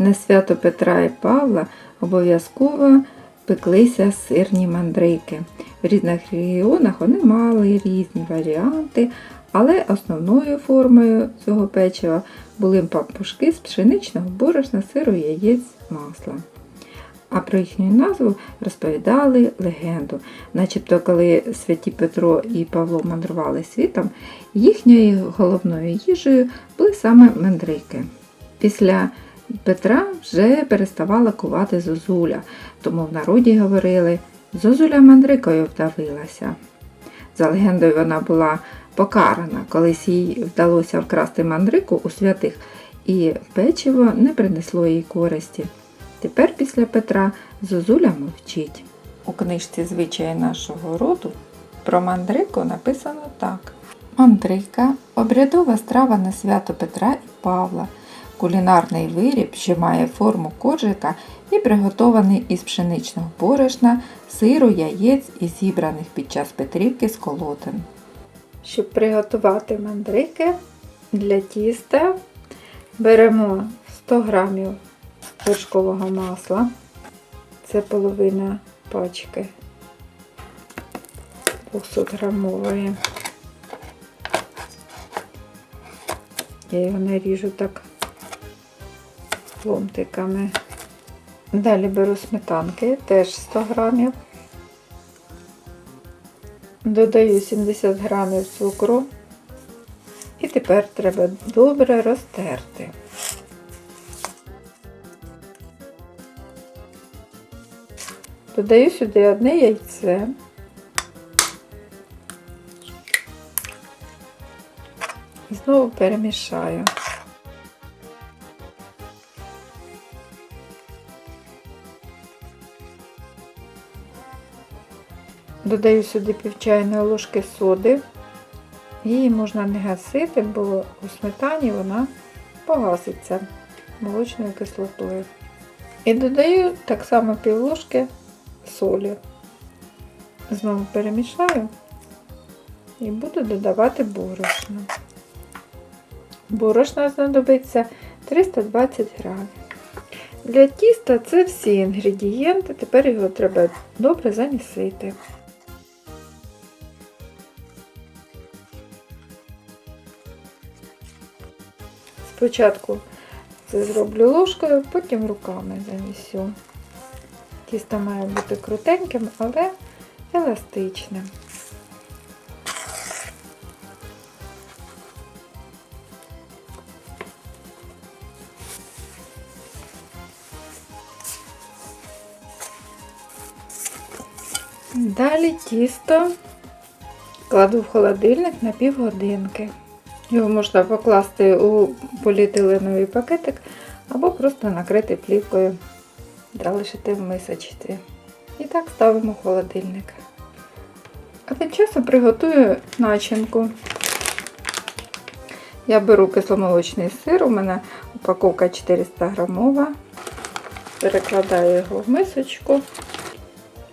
На свято Петра і Павла обов'язково пеклися сирні мандрики. В різних регіонах вони мали різні варіанти, але основною формою цього печива були пампушки з пшеничного борошна, сиру, яєць, масла. А про їхню назву розповідали легенду. Начебто, коли святі Петро і Павло мандрували світом, їхньою головною їжею були саме мандрики. Після Петра вже переставала кувати зозуля, тому в народі говорили Зозуля мандрикою вдавилася. За легендою, вона була покарана, колись їй вдалося вкрасти мандрику у святих, і печиво не принесло їй користі. Тепер після Петра Зозуля мовчить. У книжці Звичаї нашого роду про мандрику написано так: Мандрика обрядова страва на свято Петра і Павла, кулінарний виріб, що має форму коржика і приготований із пшеничного борошна, сиру, яєць і зібраних під час Петрівки з колотин. Щоб приготувати мандрики для тіста, беремо 100 грамів вершкового масла. Це половина пачки 200 грамової. Я його наріжу так ломтиками. Далі беру сметанки, теж 100 грамів. Додаю 70 грамів цукру. І тепер треба добре розтерти. Додаю сюди одне яйце. І знову перемішаю. Додаю сюди пів чайної ложки соди. Її можна не гасити, бо у сметані вона погаситься молочною кислотою. І додаю так само пів ложки солі. Знову перемішаю і буду додавати борошно. Борошна знадобиться 320 грамів. Для тіста це всі інгредієнти, тепер його треба добре замісити. Спочатку це зроблю ложкою, потім руками замісю. Тісто має бути крутеньким, але еластичним. Далі тісто кладу в холодильник на півгодинки. Його можна покласти у поліетиленовий пакетик або просто накрити плівкою залишити в мисочці. І так ставимо в холодильник. А тим часом приготую начинку. Я беру кисломолочний сир, у мене упаковка 400 грамова. Перекладаю його в мисочку,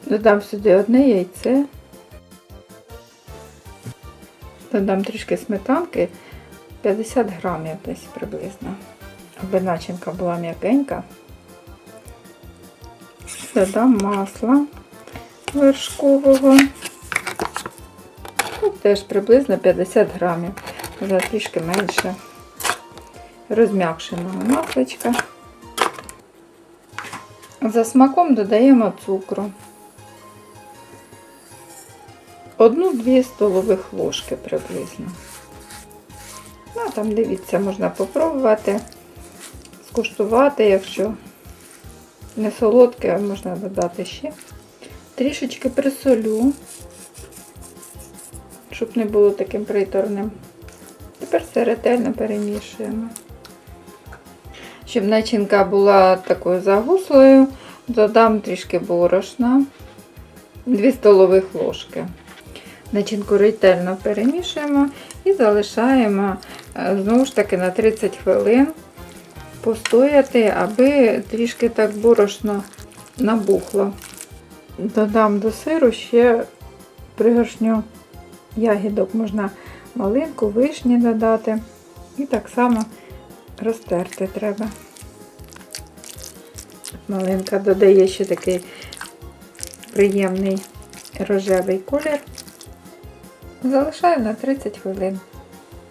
додам сюди одне яйце, додам трішки сметанки, 50 грамів десь приблизно, аби начинка була м'якенька. Додам масла вершкового. Тут теж приблизно 50 грамів, вже трішки менше розм'якшеного масличка. За смаком додаємо цукру. Одну-дві столових ложки приблизно. Ну, там дивіться, можна попробувати, скуштувати, якщо не солодке, а можна додати ще. Трішечки присолю, щоб не було таким приторним. Тепер все ретельно перемішуємо. Щоб начинка була такою загуслою, додам трішки борошна, 2 столових ложки. Начинку ретельно перемішуємо і залишаємо е, знову ж таки на 30 хвилин постояти, аби трішки так борошно набухло. Додам до сиру ще пригоршню ягідок, можна малинку, вишні додати. І так само розтерти треба. Малинка додає ще такий приємний рожевий колір. Залишаю на 30 хвилин.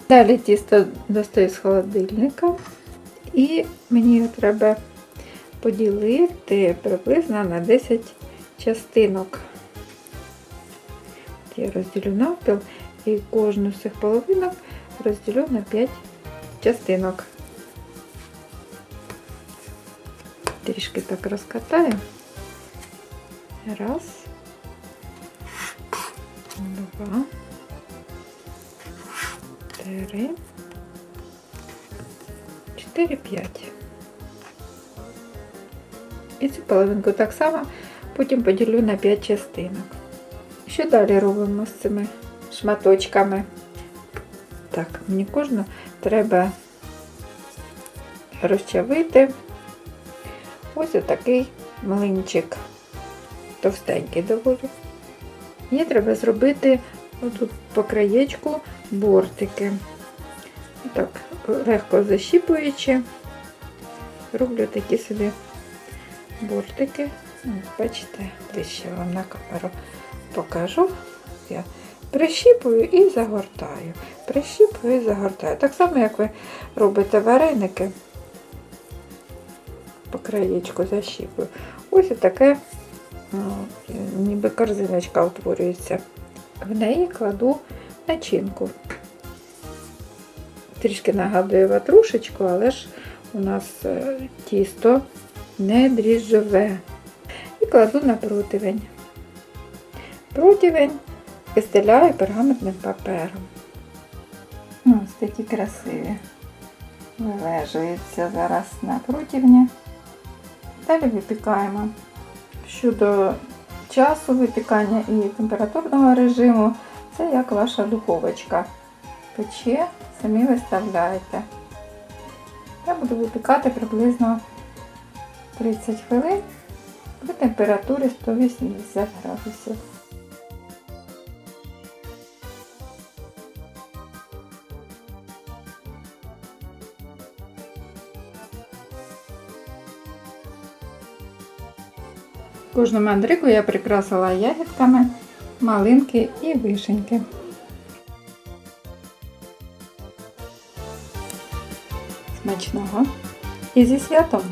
Далі тісто достаю з холодильника і мені його треба поділити приблизно на 10 частинок. Я розділю навпіл і кожну з цих половинок розділю на 5 частинок. Трішки так розкатаю. Раз. Два. Три. Чотири, п'ять. І цю половинку так само потім поділю на 5 частинок. Що далі робимо з цими шматочками? Так, мені кожну треба розчавити. Ось отакий млинчик. Товстенький доволі. Мені треба зробити отут по краєчку бортики. Так, легко защіпуючи, роблю такі собі бортики. Бачите, ближче вам на камеру покажу. Я прищіпую і загортаю. Прищіпую і загортаю. Так само, як ви робите вареники, по краєчку защіпую. Ось таке, ніби корзиночка утворюється. В неї кладу начинку. Трішки нагадує ватрушечку, але ж у нас е, тісто не дріжджове. І кладу на противень. Противень вистеляю пергаментним папером. Ось такі красиві. Вилежуються зараз на противні. Далі випікаємо. Щодо часу випікання і температурного режиму, це як ваша духовочка. Пече, самі виставляєте. Я буду випікати приблизно 30 хвилин при температурі 180 градусів. Кожну мандрику я прикрасила ягідками, малинки і вишеньки. Смачного і зі святом!